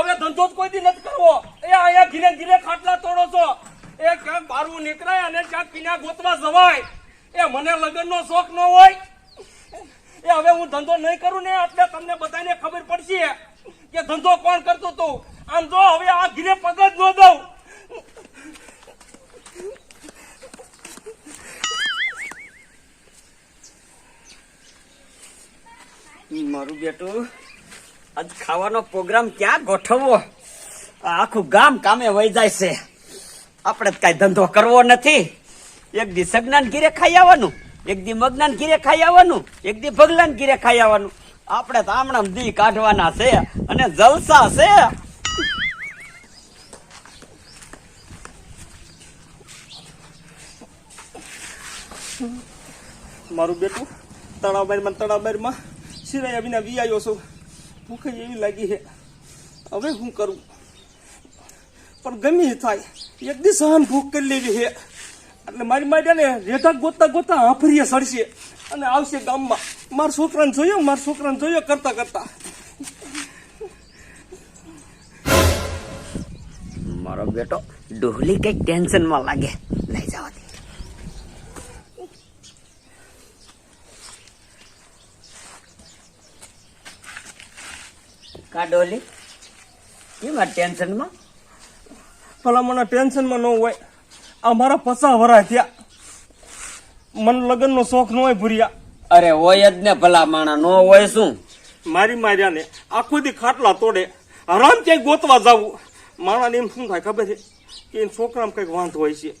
હવે ધંધો જ કોઈ દી નથી કરવો. એ અહીંયા ઘીરે ઘીરે ખાટલા તોડો છો. એ ક્યાંક બારવું નીકળાય અને ક્યાંક કિના ગોતવા જવાય. એ મને લગ્નનો શોખ ન હોય. એ હવે હું ધંધો નહીં કરું ને, એટલે તમને બધાને ખબર પડશે કે ધંધો કોણ કરતો તું આમ જો, હવે આ ઘીરે પગ જ ન દઉં. મારું બેટું આજ ખાવાનો પ્રોગ્રામ ક્યાં ગોઠવવો? આખું ગામ કામે વહી જાય છે. આપણે કઈ ધંધો કરવો નથી. એક દી સજ્ઞાન ઘીરે ખાઈ આવવાનું, એક દી મગનાન ઘીરે ખાઈ આવવાનું, એક દી ભગલાન ઘીરે ખાઈ આવવાનું. આપણે તો આમણામ દી કાઢવાના છે અને જલસા છે. મારું બેટું, તળાવબારમાં તળાવબારમાં સિરાયા વિના આવ્યો છું. ભૂખ એવી લાગી છે. હવે હું કરું? પણ ગમે થાય. એક દિવસ સહન ભૂખ કરી લેવી છે. એટલે મારી માટે ને રેઠા ગોતતા ગોતતા હાંફરીએ સડશે. અને આવશે ગામમાં. મારા છોકરાને જોયો, મારા છોકરાને જોયો કરતા કરતા. મારો બેટો, ડોહલી કંઈક ટેન્શનમાં લાગે. લઈ જવા દે. કા ડોલી કેમ આ ટેન્શન ભલા મને ટેન્શનમાં ન હોય. આ મારા પસા વરા થયા. મને લગ્નનો શોખ ન હોય ભૂરિયા. અરે હોય જ ને ભલા માણા નો હોય શું? મારી માર્યા ને આખો દી ખાટલા તોડે. હરામ ક્યાંય ગોતવા જવું? માણાને એમ શું થાય ખબર છે? કે એમ છોકરામાં કંઈક વાંધો હોય છે.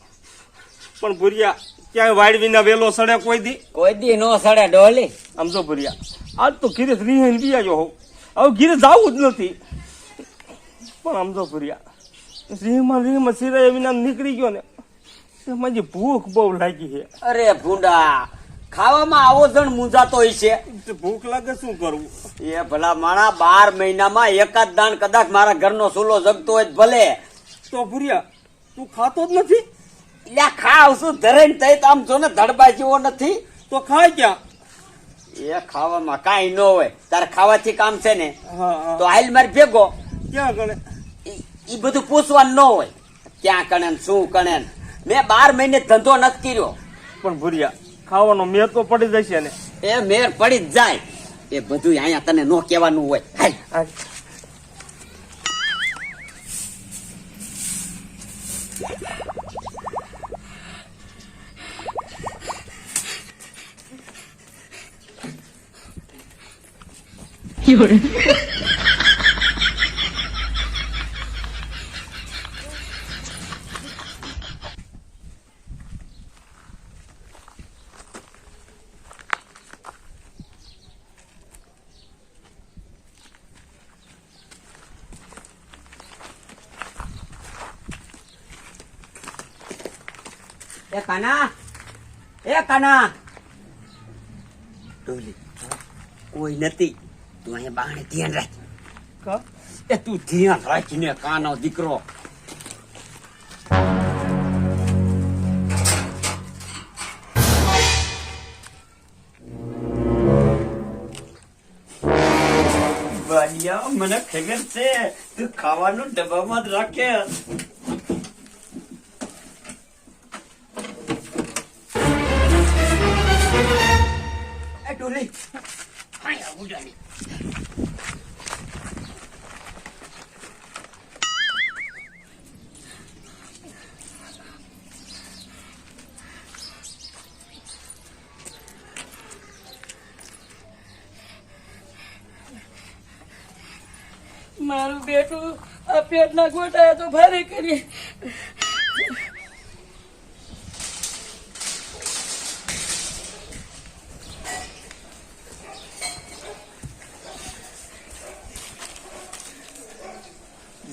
પણ ભૂરિયા ક્યાંય વાડ વિના વેલો સડે કોઈ દી? કોઈ દી નો સડે ડોલી. આમ જો ભૂરિયા આજ તો ઘીરે બી આવ્યો હોઉં. હવે ઘીરે જવું જ નથી. પણ આમ તો ફર્યા. રીમાં રીમાં સિરાય વિના નીકળી ગયો ને એમાં જે ભૂખ બહુ લાગી છે. અરે ભૂંડા ખાવામાં આવો જણ મૂંઝાતો હોય છે. તે ભૂખ લાગે શું કરવું? એ ભલા માણા બાર મહિનામાં એકાદ દાણ કદાચ મારા ઘરનો ચૂલો જગતો હોય ભલે. તો ભૂરિયા તું ખાતો જ નથી? એટલે ખાવ શું તઈ આમ જો ને ધડબા જેવો નથી? તો ખાય ક્યાં? એ ખાવામાં કાંઈ ન હોય. તારે ખાવાથી કામ છે ને તો આઈલ મારી ભેગો. ક્યાં કણે ઈ બધું પૂછવાનું ન હોય. ક્યાં કણે ને શું કણે ને. મેં બાર મહિને ધંધો નથી કર્યો. પણ ભૂરિયા ખાવાનો મેર તો પડી જશે ને. એ મેર પડી જ જાય. એ બધું અહીંયા તને નો કહેવાનું હોય. હાલ. એ કાના એ કાના ડોલી કોઈ નથી તું અહીંયા બાણે ધ્યાન રાખ. એ તું ધ્યાન રાખીને કાનો દીકરો. મને ખબર છે, તું ખાવાનું ડબ્બામાં જ રાખે. મારું બેટું આ પેટના ગોટાએ તો ભારે કરી.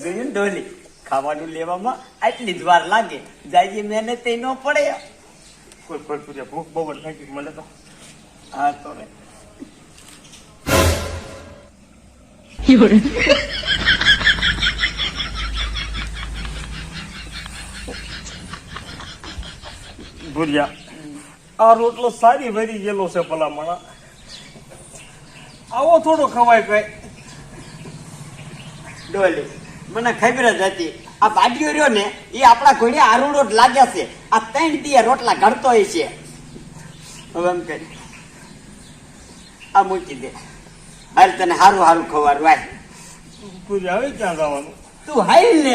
જોયું ડોલી? ખાવાનું લેવામાં આટલી જ વાર લાગે. જાય મહેનત એ ન પડે. કોઈ કોઈ પૂજા ભૂખ બહુ જ લાગી. મને તો હા તો રે. ભૂરિયા. આ રોટલો સારી ભરી ગયેલો છે ભલામણા. આવો થોડો ખવાય કઈ. ડોલી મને ખબર જ હતી. આ બાડીઓ રહ્યો ને એ આપણા ઘોડે આરો રોટ લાગે છે. આ ત્રણ દિયે રોટલા ઘડતો હોય છે. હવે એમ કરી. આ મૂકી દે. હાલ તને સારું હારું ખવાર વાય પૂજા હવે ક્યાં જવાનું? તું હાઈ ને.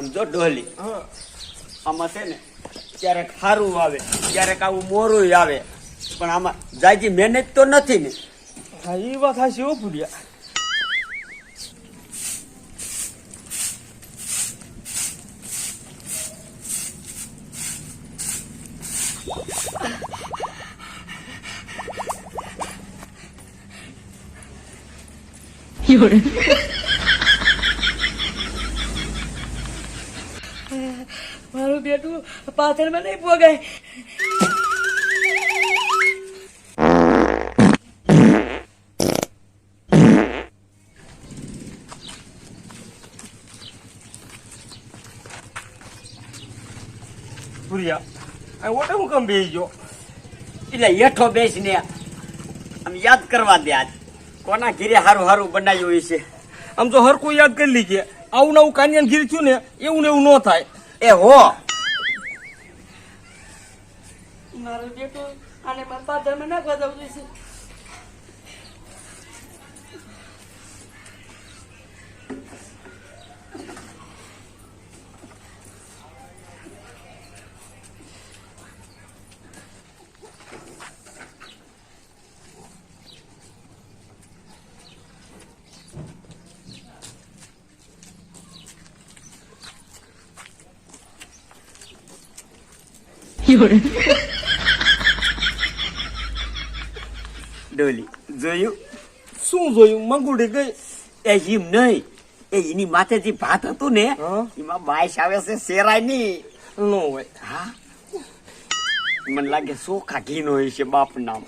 આમ જો ડોલી આમાં છે ને ક્યારેક સારું આવે ક્યારેક આવું મોરું આવે. પણ આમાં જાજી મહેનત તો નથી ને. હા એ વાત હાશી ભૂલ્યા પૂર્યા મારું બેટું પાથરમાં નહીં પોગાય. ભૂરિયા, આ ઓટે હું કેમ બેસી એટલે હેઠો બેસીને આમ યાદ કરવા દે આજ. કોના ઘીરે હારું હારું બનાવ્યું છે? આમ તો હરકું યાદ કરી લીજે આવું નવું કાન્યાન ગીર થયું ને, એવું ને એવું ન થાય. એ હો. મારો બેટો અને મારા પાથરમાં ના દઉં છે. ડોલી જોયું શું જોયું મંગુડી ગઈ એ હિમ નહીં. એ એની માથે જે ભાત હતું ને હા? એમાં બાઈસ આવે છે શેરાયની ન હોય. હા? મને લાગે સોખા ઘી નો હોય છે બાપ નામ.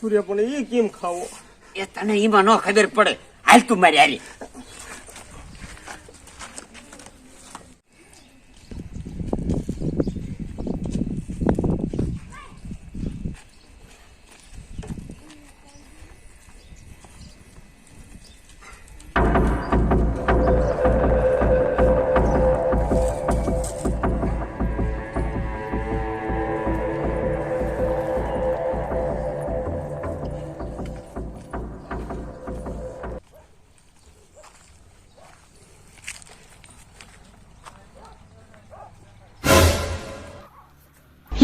પૂર્યા પણ એ કેમ ખાવો? એ તને એમાં ન ખબર પડે. હાલ તું મારી હારી.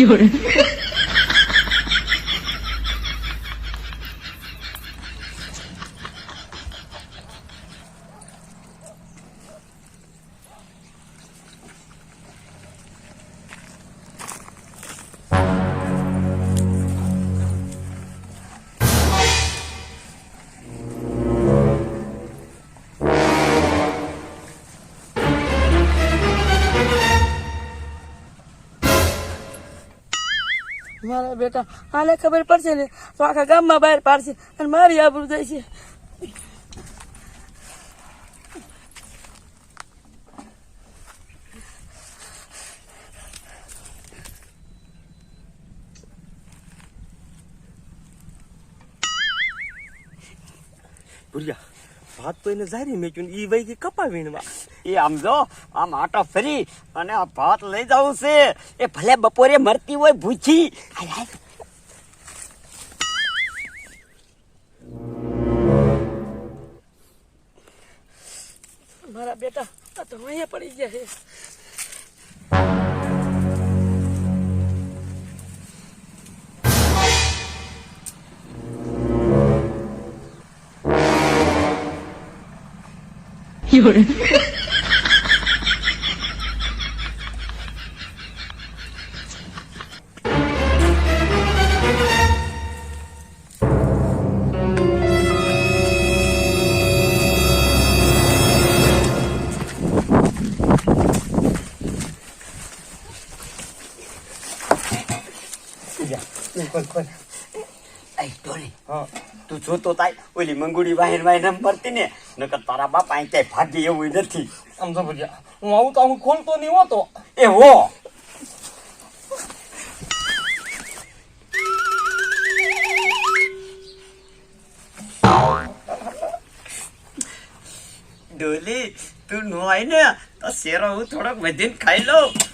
有人 મારા બેટા આને ખબર પડશે ને? તો આખા ગામમાં બહાર પાડશે અને મારી આબરૂ જાય છે. પૂર્યા ભાત તો એને જારી મેચ્યું ને ઈ વઈ ગઈ કપા વીણવા એ આમ જો આમ આટો ફરી અને આ ભાત લઈ જવું છે. એ ભલે બપોરે મરતી હોય ભૂખી. મારા બેટા આ તો અહીંયા પડી ગયા છે. એ જોતો તાય ઓલી મંગુડી વાહેર વાહેર મરતી ને નકર તારા બાપ અહીં ક્યાંય ભાગ્ય એવું નથી. સમજો ભજીયા હું આવું તો હું ખોલતો નહીં હોતો. એ હો. ડોલી તું નો આય ને તો શેરો હું થોડોક વધીને ખાઈ લઉં.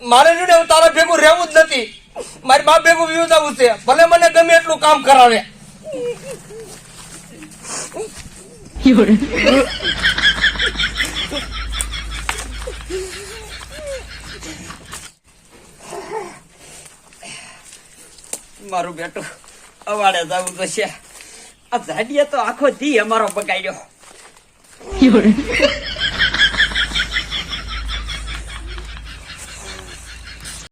મારે છે ને તારા ભેગું રહેવું જ નથી. મારી મા ભેગું વ્યૂ જવું છે. ભલે મને ગમે એટલું કામ કરાવે. મારું બેટું, અવાડે જવું છે આ જાડીએ તો આખો દી અમારો બગાડ્યો.